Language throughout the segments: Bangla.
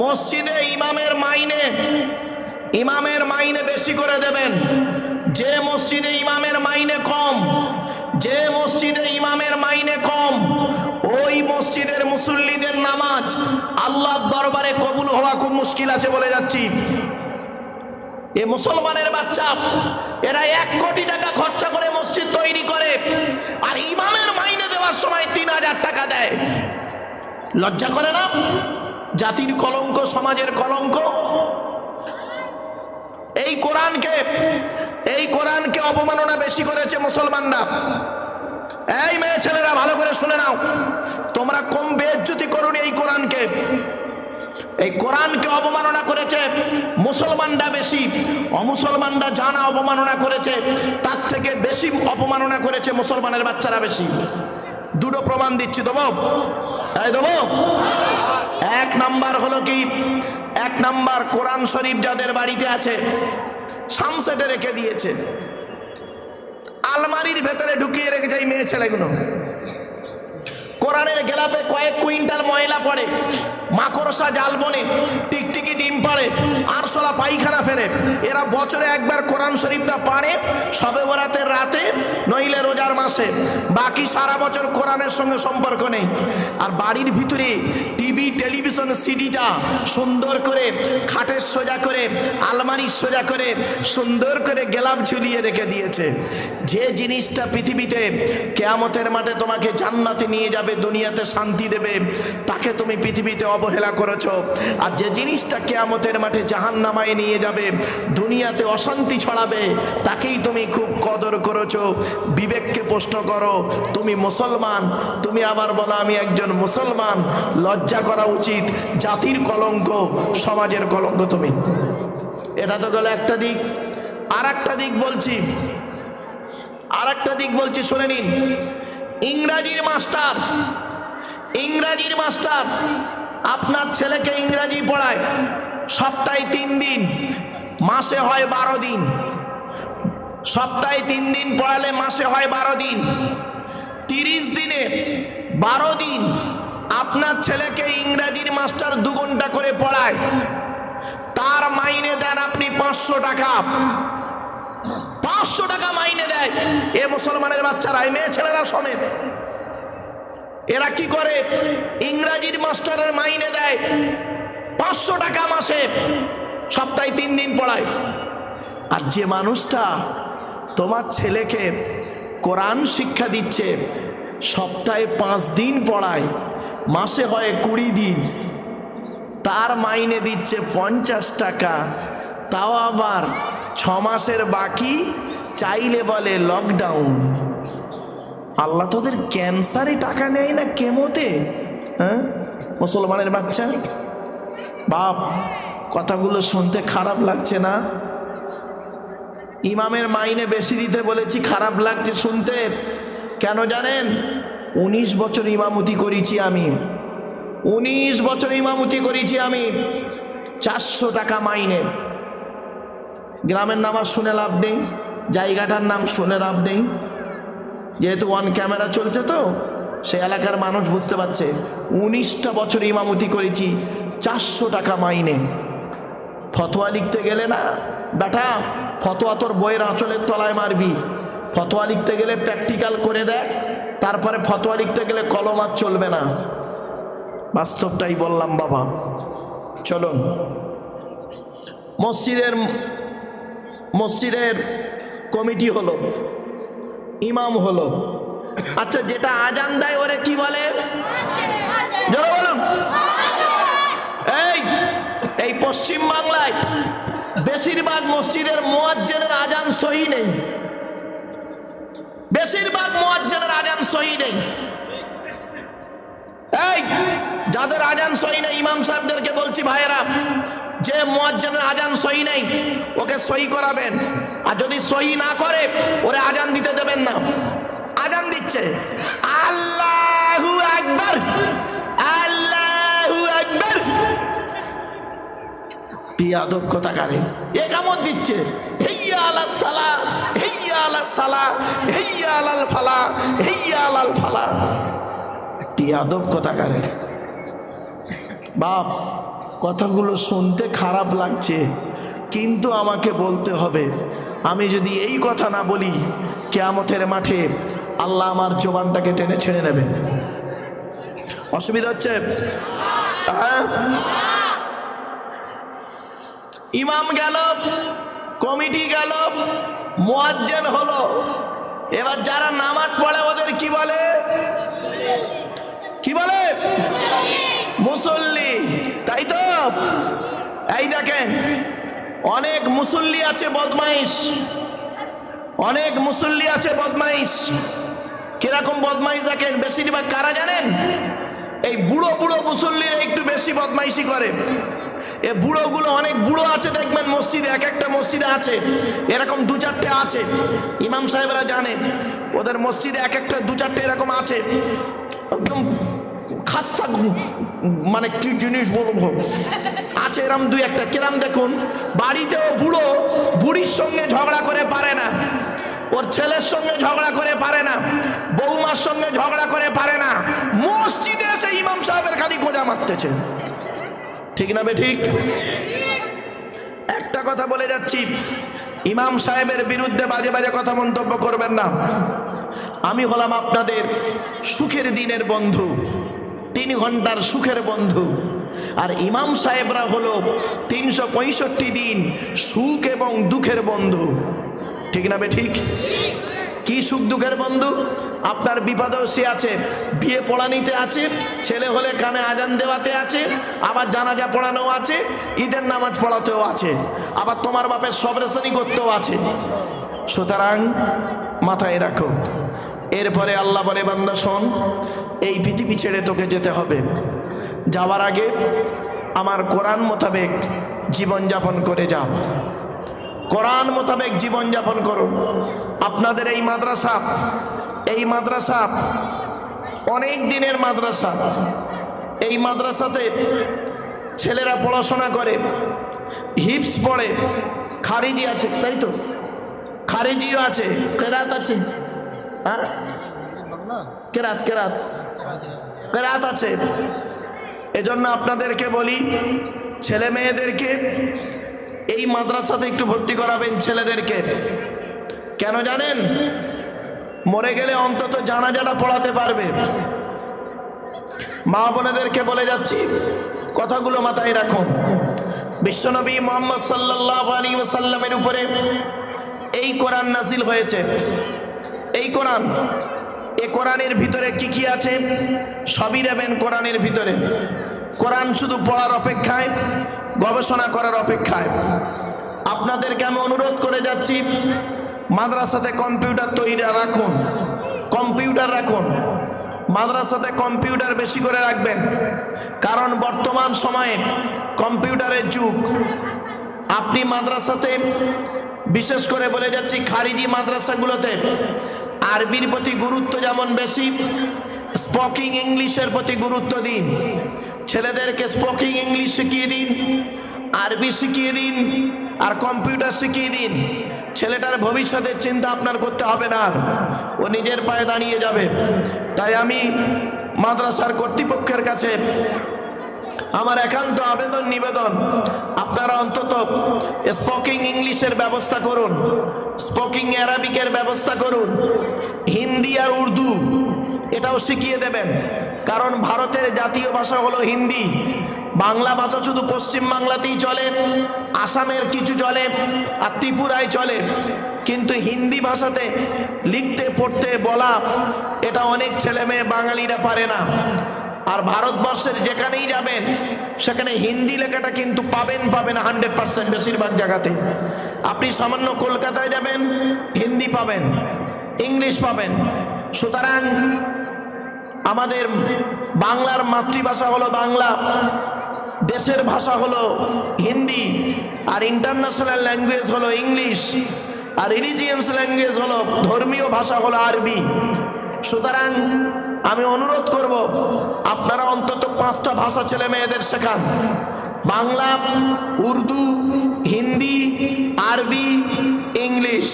মসজিদে ইমামের মাইনে ইমামের মাইনে বেশি করে দেবেন। যে মসজিদে ইমামের মাইনে কম, যে মসজিদে ইমামের মাইনে কম, ওই মসজিদের মুসল্লিদের নামাজ আল্লাহর দরবারে কবুল হওয়া খুব মুশকিল আছে বলে যাচ্ছি। এ মুসলমানের বাচ্চা, এরা এক কোটি টাকা খরচা করে মসজিদ তৈরি করে, আর ইমামের মাইনে দেওয়ার সময় তিন হাজার টাকা দেয়। লজ্জা করে না? জাতির কলঙ্ক, সমাজের কলঙ্ক। এই কোরআনকে এই কোরআনকে অপমাননা বেশি করেছে মুসলমানরা। এই মেয়ে ছেলেরা, ভালো করে শুনে নাও। তোমরা কম বেজ্জুতি করুন এই কোরআনকে। এই কোরআনকে অবমাননা করেছে মুসলমানরা বেশি। অমুসলমানরা জানা অপমাননা করেছে, তার থেকে বেশি অপমাননা করেছে মুসলমানের বাচ্চারা বেশি। দুটো প্রমাণ দিচ্ছি, দেবো? এই দেবো? এক নাম্বার হলো কি? এক নাম্বার কোরআন শরীফ যাদের বাড়িতে আছে সামসেটে রেখে দিয়েছে। আলমারির ভেতরে ঢুকিয়ে রেখেছে এই মেয়ে ছেলেগুলো। কোরআনের গেলাপে কয়েক কুইন্টাল ময়লা পড়ে, মাকড়সা জাল বনে, টিকটিকি ডিম পাড়ে, আরশোলা পায়খানা ফেরে। এরা বছরে একবার কোরআন শরীফটা পাড়ে, সবে বরাতের রাতে, নইলে রোজার মাসে। বাকি সারা বছর কোরআনের সঙ্গে সম্পর্ক নেই। আর বাড়ির ভিতরে টিভি, টেলিভিশন, সিডিটা সুন্দর করে, খাটের সোজা করে, আলমারির সোজা করে, সুন্দর করে গেলাপ ঝুলিয়ে রেখে দিয়েছে। যে জিনিসটা পৃথিবীতে কেয়ামতের মাঠে তোমাকে জান্নাতে নিয়ে যাবে দুনিয়াতে শান্তি দেবে, তাকে তুমি পৃথিবীতে অবহেলা করেছ। আর যে জিনিসটা কেয়ামতের মাঠে জাহান নামায় নিয়ে যাবে, দুনিয়াতে অশান্তি ছড়াবে, তাকেই তুমি খুব কদর করেছ। বিবেককে প্রশ্ন করো, তুমি মুসলমান? তুমি আবার বলো, আমি একজন মুসলমান। লজ্জা করা উচিত, জাতির কলঙ্ক, সমাজের কলঙ্ক তুমি। এটা তো গেল একটা দিক। আর একটা দিক বলছি আর একটা দিক বলছি, শুনে নিন। ইংরাজির মাস্টার ইংরাজির মাস্টার। আপনার ছেলেকে ইংরাজি পড়ায় সপ্তাহে তিন দিন, মাসে হয় বারো দিন। সপ্তাহে তিন দিন পড়ালে মাসে হয় বারো দিন। তিরিশ দিনে বারো দিন আপনার ছেলেকে ইংরাজির মাস্টার দু ঘণ্টা করে পড়ায়। তার মাইনে দেন আপনি পাঁচশো টাকা। পাঁচশো টাকা মাইনে দেয়। এ মুসলমানের বাচ্চারা, এই মেয়ে ছেলেরা সমেত। এরা কি করে? ইংরাজির মাস্টারের মাইনে দেয়। পাঁচশো টাকা মাসে, সপ্তাহে তিন দিন পড়ায়। আর যে মানুষটা তোমার ছেলেকে কোরআন শিক্ষা দিচ্ছে, সপ্তাহে পাঁচ দিন পড়ায়, মাসে হয় কুড়ি দিন, তার মাইনে দিচ্ছে পঞ্চাশ টাকা, তাও আবার ছ মাসের বাকি চাইলে বলে লকডাউন আল্লাহ তোদের ক্যান্সারে টাকা নেয় না কেমোতে? হ্যাঁ? মুসলমানের বাচ্চা? বাপ, কথাগুলো শুনতে খারাপ লাগছে না? ইমামের মাইনে বেশি দিতে বলেছি, খারাপ লাগছে শুনতে। কেন জানেন? উনিশ বছর ইমামতি করেছি আমি। উনিশ বছর ইমামতি করেছি আমি। চারশো টাকা মাইনে। গ্রামের নাম আর শুনে লাভ নেই। জায়গাটার নাম শুনে লাভ নেই। যেহেতু ওয়ান ক্যামেরা চলছে তো, সে এলাকার মানুষ বুঝতে পারছে। উনিশটা বছর ইমামতি করেছি, চারশো টাকা মাইনে। ফতোয়া লিখতে গেলে না, বেটা, ফতোয়া তোর বইয়ের আঁচলের তলায় মারবি। ফতোয়া লিখতে গেলে প্র্যাকটিক্যাল করে দেয় তারপরে ফতোয়া লিখতে গেলে কলম আর চলবে না। বাস্তবটাই বললাম বাবা। চলুন। মসজিদের মসজিদের কমিটি হলো, ইমাম হলো। আচ্ছা যেটা আজান দেয় ওরে কি বলে? বলুন। এই এই পশ্চিম বাংলায় বেশিরভাগ মসজিদের মোয়াজ্জেনের আজান সহি নেই। বেশিরভাগ মোয়াজ্জেনের আজান সহি নেই। এই, যাদের আজান সহি নেই, ইমাম সাহেবদেরকে বলছি ভাইয়েরা যে মোয়াজ্জেনের আজান সহি নেই, ওকে সহি করাবেন। আর যদি সহি না করে, ওরে আজান দিতে দেবেন না। আজান দিচ্ছে। আল্লাহু আকবার। আল্লাহু আকবার। এ দিচ্ছে। হেইয়া সালা হেইয়া সালা ফালা, হেইয়া ফালা। বাপ কথাগুলো শুনতে খারাপ লাগছে, কিন্তু আমাকে বলতে হবে, আমি যদি এই কথা না বলি, কেয়ামতের মাঠে আল্লাহ আমার জবানটাকে টেনে ছেড়ে নেবে। অসুবিধা হচ্ছে? হ্যাঁ? ইমাম গেল, কমিটি গেল, মোয়াজ্জেন হলো। এবার যারা নামাজ পড়ে ওদের কি বলে? কি বলে? মুসল্লি, তাই তো? এই দেখেন, অনেক মুসল্লি আছে বদমাইশ। অনেক মুসল্লি আছে বদমাইশ। কীরকম বদমাইশ দেখেন? বেশিরভাগ কারা জানেন? এই বুড়ো বুড়ো মুসল্লিরা একটু বেশি বদমাইশি করে। এ বুড়োগুলো অনেক বুড়ো আছে, দেখবেন মসজিদে, এক একটা মসজিদে আছে, এরকম দু চারটে আছে। ইমাম সাহেবরা জানে, ওদের মসজিদে এক একটা দু চারটে এরকম আছে। একদম খাস্তা মানে কি জিনিস বলব আছে এরম দুই একটা। কিরাম দেখুন, বাড়িতেও বুড়ো বুড়ির সঙ্গে ঝগড়া করে পারে না। ওর ছেলের সঙ্গে ঝগড়া করে পারে না। বৌমার সঙ্গে ঝগড়া করে পারে না। মসজিদে এসে ইমাম সাহেবের খালি গোজা মারতেছে। ঠিক না বে ঠিক? একটা কথা বলে যাচ্ছি। ইমাম সাহেবের বিরুদ্ধে বাজে বাজে কথা মন্তব্য করবেন না। আমি হলাম আপনাদের সুখের দিনের বন্ধু। তিন ঘণ্টার সুখের বন্ধু। আর ইমাম সাহেবরা হলো তিনশো পঁয়ষট্টি দিন সুখ এবং দুঃখের বন্ধু। ঠিক না বে ঠিক? কি সুখ দুঃখের বন্ধু? আপনার বিপদেও সে আছে, বিয়ে পড়ানিতে আছে, ছেলে হলে কানে আজান দেওয়াতে আছে, আবার জানাজা পড়ানো আছে, ঈদের নামাজ পড়াতেও আছে, আবার তোমার বাপের সব রেশনই করতেও আছে। সুতরাং মাথায় রাখো এরপরে আল্লাহ বলে, বান্দা, শোন, এই পৃথিবী ছেড়ে তোকে যেতে হবে। যাওয়ার আগে আমার কোরআন মোতাবেক জীবনযাপন করে যাও। কোরআন মোতাবেক জীবনযাপন করো। আপনাদের এই মাদ্রাসা এই মাদ্রাসা অনেক দিনের মাদ্রাসা। এই মাদ্রাসাতে ছেলেরা পড়াশোনা করে, হিপস পড়ে, খারিজি আছে, তাই তো? খারিজিও আছে কেরাত আছে। হ্যাঁ? কেরাত কেরাত। কেরাত আছে। এজন্য আপনাদেরকে বলি, ছেলে মেয়েদেরকে এই মাদ্রাসাতে একটু ভর্তি করাবেন ছেলেদেরকে। কেন জানেন? মরে গেলে অন্তত জানাজাটা পড়াতে পারবে। মা বোনেদেরকে বলে যাচ্ছি, কথাগুলো মাথায় রাখুন। বিশ্বনবী মোহাম্মদ সাল্লাহ আলী ওসাল্লামের উপরে এই কোরআন নাজিল হয়েছে। এই কোরআন, এ কোরআনের ভিতরে কি কি আছে? সবই নেবেন কোরআনের ভিতরে। কোরআন শুধু পড়ার অপেক্ষায়, গবেষণা করার অপেক্ষায়। আপনাদেরকে আমি অনুরোধ করে যাচ্ছি, মাদ্রাসাতে কম্পিউটার তৈরি রাখুন, কম্পিউটার রাখুন। মাদ্রাসাতে কম্পিউটার বেশি করে রাখবেন, কারণ বর্তমান সময়ে কম্পিউটারের যুগ। আপনি মাদ্রাসাতে, বিশেষ করে বলে যাচ্ছি, খারিজি মাদ্রাসাগুলোতে আরবির প্রতি গুরুত্ব যেমন বেশি, স্পোকিং ইংলিশের প্রতি গুরুত্ব দিন। ছেলেদেরকে স্পোকিং ইংলিশ শিখিয়ে দিন, আরবি শিখিয়ে দিন, আর কম্পিউটার শিখিয়ে দিন। ছেলেটার ভবিষ্যতের চিন্তা আপনার করতে হবে না, ও নিজের পায়ে দাঁড়িয়ে যাবে। তাই আমি মাদ্রাসার কর্তৃপক্ষের কাছে আমার একান্ত আবেদন, নিবেদন, আপনারা অন্তত স্পোকিং ইংলিশের ব্যবস্থা করুন। স্পোকিং অ্যারাবিকের ব্যবস্থা করুন। হিন্দি আর উর্দু, এটাও শিখিয়ে দেবেন। কারণ ভারতের জাতীয় ভাষা হলো হিন্দি। বাংলা ভাষা শুধু পশ্চিম বাংলাতেই চলে, আসামের কিছু চলে, আর ত্রিপুরায় চলে। কিন্তু হিন্দি ভাষাতে লিখতে, পড়তে, বলা, এটা অনেক ছেলে মেয়ে বাঙালিরা পারে না। আর ভারতবর্ষের যেখানেই যাবেন, সেখানে হিন্দি লেখাটা কিন্তু পাবেন পাবেন হান্ড্রেড পার্সেন্ট বেশিরভাগ জায়গাতে। আপনি সামান্য কলকাতায় যাবেন, হিন্দি পাবেন, ইংলিশ পাবেন। সুতরাং আমাদের বাংলার মাতৃভাষা হলো বাংলা, দেশের ভাষা হলো হিন্দি, আর ইন্টারন্যাশনাল ল্যাঙ্গুয়েজ হলো ইংলিশ, আর রিলিজিয়ান্স ল্যাঙ্গুয়েজ হলো ধর্মীয় ভাষা হলো আরবি। সুতরাং আমি অনুরোধ করব, আপনারা অন্তত পাঁচটা ভাষা ছেলে মেয়েদের শেখান। বাংলা, উর্দু, হিন্দি আরবি, ইংলিশ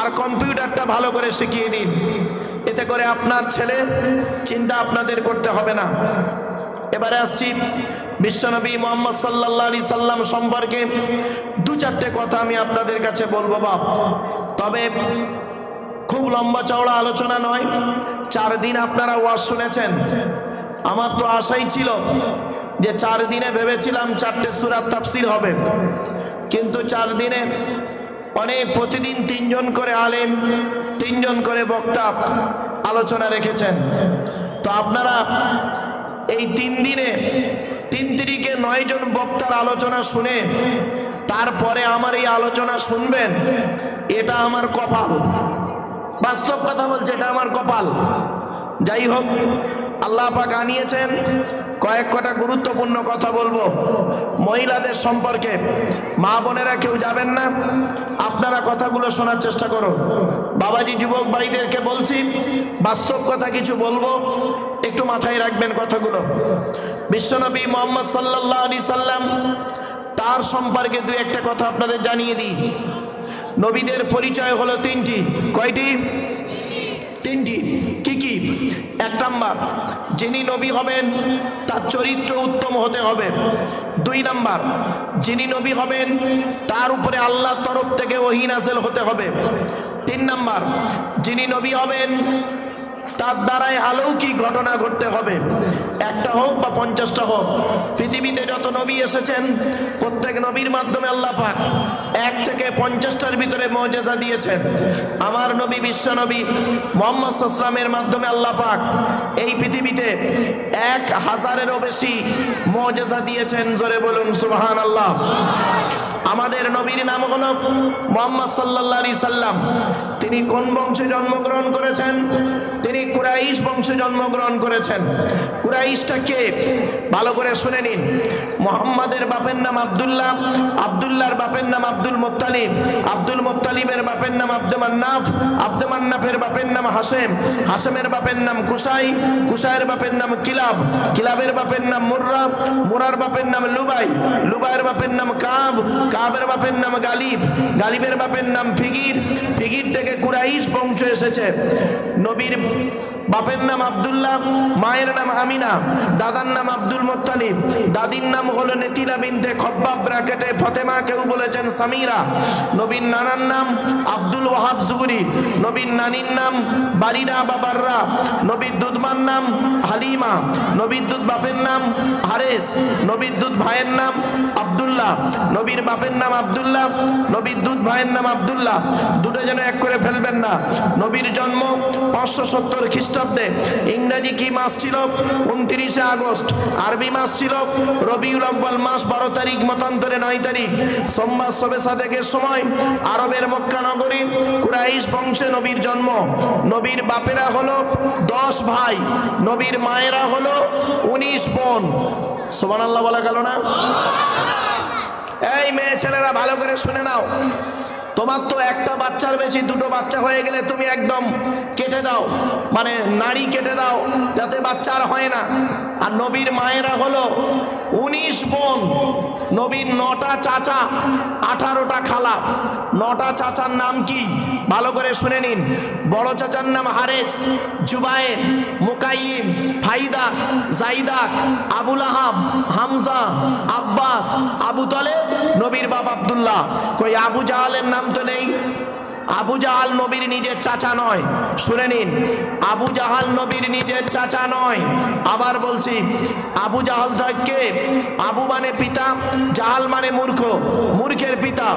আর কম্পিউটারটা ভালো করে শিখিয়ে দিন। এতে করে আপনার ছেলে চিন্তা আপনাদের করতে হবে না। এবারে আসছি বিশ্বনবী মোহাম্মদ সাল্লাহ আলি সাল্লাম সম্পর্কে দু চারটে কথা আমি আপনাদের কাছে বলব বাপ। তবে খুব লম্বা চওড়া আলোচনা নয়, চার দিন আপনারা ওয়াজ শুনেছেন। আমার তো আশাই ছিল যে চার দিনে ভেবেছিলাম চারটে সুরাত তাফসির হবে। কিন্তু চার দিনে অনেক প্রতিদিন তিনজন করে আলেম, তিনজন করে বক্তা আলোচনা রেখেছেন। তো আপনারা এই তিন দিনে তিন তিরিকে নয়জন বক্তার আলোচনা শুনে তারপরে আমার এই আলোচনা শুনবেন, এটা আমার কপাল। বাস্তব কথা বলছে, এটা আমার কপাল। যাই হোক, আল্লাহ পাক আনিয়েছেন, কয়েক কটা গুরুত্বপূর্ণ কথা বলব। মহিলাদের সম্পর্কে মা বোনেরা কেউ যাবেন না। আপনারা কথাগুলো শোনার চেষ্টা করুন। বাবাজি, যুবক ভাইদেরকে বলছি, বাস্তব কথা কিছু বলব। একটু মাথায় রাখবেন কথাগুলো। বিশ্বনবী মোহাম্মদ সাল্লাহ আলি সাল্লাম তার সম্পর্কে দু একটা কথা আপনাদের জানিয়ে দিই। নবীদের পরিচয় হলো তিনটি। কয়টি? তিনটি। কি কি? এক নাম্বার যিনি নবী হবেন, তার চরিত্র উত্তম হতে হবে। দুই নাম্বার, যিনি নবী হবেন, তার উপরে আল্লাহর তরফ থেকে ওহিনাসেল হতে হবে। তিন নাম্বার, যিনি নবী হবেন, তার দ্বারাই আলৌকিক ঘটনা ঘটতে হবে। একটা হোক বা পঞ্চাশটা হোক, পৃথিবীতে যত নবী এসেছেন, প্রত্যেক নবীর মাধ্যমে আল্লাহ পাক এক থেকে পঞ্চাশটার ভিতরে মজেজা দিয়েছেন। আমার নবী, বিশ্ব নবী মোহাম্মদ সাল্লামের মাধ্যমে আল্লাহ পাক এই পৃথিবীতে এক হাজারেরও বেশি মজেজা দিয়েছেন। জোরে বলুন সুবাহান আল্লাহ আমাদের নবীর নাম হল মোহাম্মদ সাল্লা সাল্লাম তিনি কোন বংশে জন্মগ্রহণ করেছেন তিনি কুরাইশ বংশে জন্মগ্রহণ করেছেন কুরাইশটা কে ভালো করে শুনে নিন মোহাম্মদের বাপের নাম আবদুল্লাহ আবদুল্লাহর বাপের নাম আব্দুল মোত্তালিব আব্দুল মোত্তালিবের বাপের নাম আব্দুল মান্নাফ মান্নাফের বাপের নাম হাসেম হাসেমের বাপের নাম কুসাই কুসাইয়ের বাপের নাম কিলাব কিলাবের বাপের নাম মুর্রা মুরার বাপের নাম লুবাই লুবাইয়ের বাপের নাম কাব কাবের বাপের নাম গালিব গালিবের বাপের নাম ফিগির ফিগির থেকে কুরাইশ বংশ এসেছে। নবীর বাপের নাম আব্দুল্লাহ, মায়ের নাম আমিনা, দাদার নাম আব্দুল মোত্তালিব, দাদির নাম হলো নেতিলা বিনতে খব্বাব ব্র্যাকেটে ফতেমা কেউ বলেছেন সামিরা, নবীর নানার নাম আব্দুল ওয়াহাব জুগুরি নবীর নানির নাম বারিরা বাবাররা, নবীর দুধমার নাম হালিমা, নবীর দুধ বাপের নাম হারেস, নবীর দুধ ভাইয়ের নাম আব্দুল্লাহ, নবীর বাপের নাম আবদুল্লাহ, নবীর দুধ ভাইয়ের নাম আব্দুল্লাহ। দুটো যেন এক করে ফেলবেন না। নবীর জন্ম পাঁচশো সত্তর খ্রিস্টাব্দে ইংরেজি কি মাস ছিল? উনত্রিশে আগস্ট। আরবি মাস ছিল রবিউল আব্বাল মাস, বারো তারিখ, মতান্তরে নয় তারিখ। সোমবার সবে সাদেকের সময় আরবের মক্কা নগরী কুরাইশ বংশে নবীর জন্ম। নবীর বাপেরা হলো দশ ভাই, নবীর মায়েরা হলো উনিশ বোন। সোমান আল্লাহ বলা গেল না? এই মেয়ে ছেলেরা, ভালো করে শুনে নাও। তোমার তো একটা বাচ্চার বেশি দুটো বাচ্চা হয়ে গেলে তুমি একদম কেটে দাও। মানে নাড়ি কেটে দাও, যাতে বাচ্চা আর হয় না। আর নবীর মায়েরা হলো উনিশ বোন। নবীর নটা চাচা, আঠারোটা খালা। নটা চাচার নাম কি? ভালো করে শুনে নিন। বড় চাচার নাম হারেস, জুবায়ের, মুকাইম, ফাইদা জাইদা আবুল আহাব, হামজা, আব্বাস, আবু তলে নবীর বাপ আবদুল্লাহ। কই আবু জাহালের নাম তো নেই। আবু জাহাল নবীর নিজের চাচা নয়। শুনে নিন, আবু জাহাল নবীর নিজের চাচা নয়। আবার বলছি, আবু জাহাল থাকে আবু মানে পিতা, জাহাল মানে মূর্খ। মূর্খের পিতা।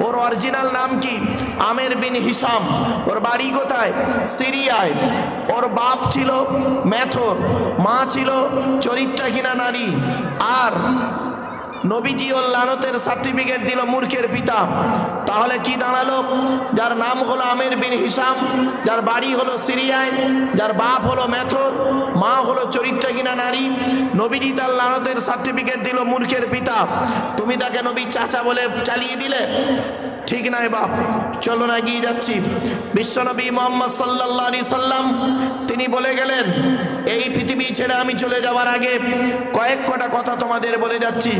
ওর অরিজিনাল নাম কি? আমের বিন হিসাম। ওর বাড়ি কোথায়? সিরিয়ায়। ওর বাপ ছিল মেথর, মা ছিল চরিত্রাহীনা নারী। আর নবীজি ও লানতের সার্টিফিকেট দিল মূর্খের পিতা। তাহলে কি দাঁড়াল? যার নাম হলো আমের বিন হিসাম, যার বাড়ি হলো সিরিয়ায়, যার বাপ হলো মেথর মা হলো চরিত্রহীনা নারী, নবীজি তার লানতের সার্টিফিকেট দিল মূর্খের পিতা। তুমি তাকে নবীর চাচা বলে চালিয়ে দিলে? ঠিক নাই বাপ, চলো না এগিয়ে যাচ্ছি। বিশ্বনবী মোহাম্মদ সাল্লাহ আলি সাল্লাম, তিনি বলে গেলেন, এই পৃথিবী ছেড়ে আমি চলে যাওয়ার আগে কয়েক কটা কথা তোমাদের বলে যাচ্ছি।